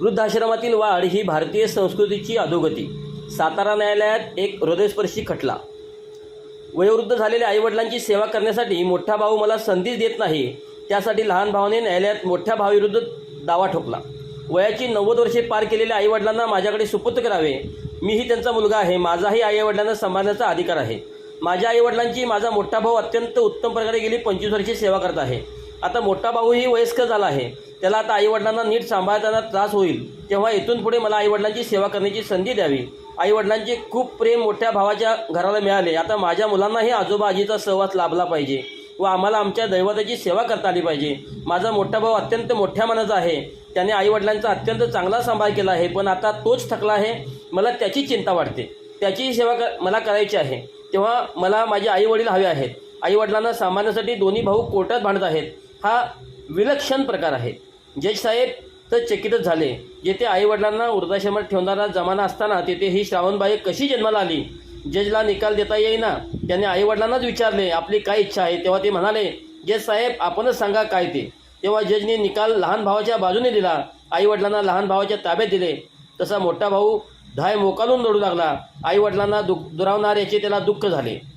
वृद्धाश्रमातील वाढ ही भारतीय संस्कृतीची अधोगती. सातारा न्यायालयात एक हृदयस्पर्शी खटला. वयोवृद्ध झालेल्या आईवडिलांची सेवा करण्यासाठी मोठा भाऊ मला संधीच देत नाही त्यासाठी लहान भावाने न्यायालयात मोठ्या भावाविरुद्ध दावा ठोकला. वयाची नव्वद वर्षे पार केलेल्या आईवडिलांना माझ्याकडे सुपूर्द करावे. मीही त्यांचा मुलगा आहे. माझाही आईवडिलांना सांभाळण्याचा अधिकार आहे. माझ्या आईवडिलांची माझा मोठा भाऊ अत्यंत उत्तम प्रकारे गेली पंचवीस वर्षे सेवा करत आहे. आता मोठा भाऊही वयस्कर झाला आहे. त्याला आता आईवडिलांना नीट सांभाळताना त्रास होईल. तेव्हा इथून पुढे मला आईवडिलांची सेवा करण्याची संधी द्यावी. आईवडिलांचे खूप प्रेम मोठ्या भावाच्या घराला मिळाले. आता माझ्या मुलांनाही आजोबा आजीचा सहवास लाभला पाहिजे व आम्हाला आमच्या दैवताची सेवा करता आली पाहिजे. माझा मोठा भाऊ अत्यंत मोठ्या मनाचा आहे. त्याने आईवडिलांचा अत्यंत चांगला सांभाळ केला आहे. पण आता तोच थकला आहे. मला त्याची चिंता वाटते. त्याचीही सेवा क मला करायची आहे. तेव्हा मला माझे आईवडील हवे आहेत. आईवडिलांना सांभाळण्यासाठी दोन्ही भाऊ कोर्टात भांडत आहेत. हा विलक्षण प्रकार आहे. जज साहेब तर चकितच झाले. जेथे आईवडिलांना वृद्धाश्रमात ठेवणारा जमाना असताना तेथे ही श्रावणबाई कशी जन्माला आली? जजला निकाल देता येईना. त्याने आईवडिलांनाच विचारले आपली काय इच्छा आहे? तेव्हा ते म्हणाले जज साहेब आपणच सांगा काय ते. तेव्हा जजने निकाल लहान भावाच्या बाजूने दिला. आईवडिलांना लहान भावाच्या ताब्यात दिले. तसा मोठा भाऊ धाय मोकालून रडू लागला. आईवडिलांना दुख दुरावणाऱ्याचे त्याला दुःख झाले.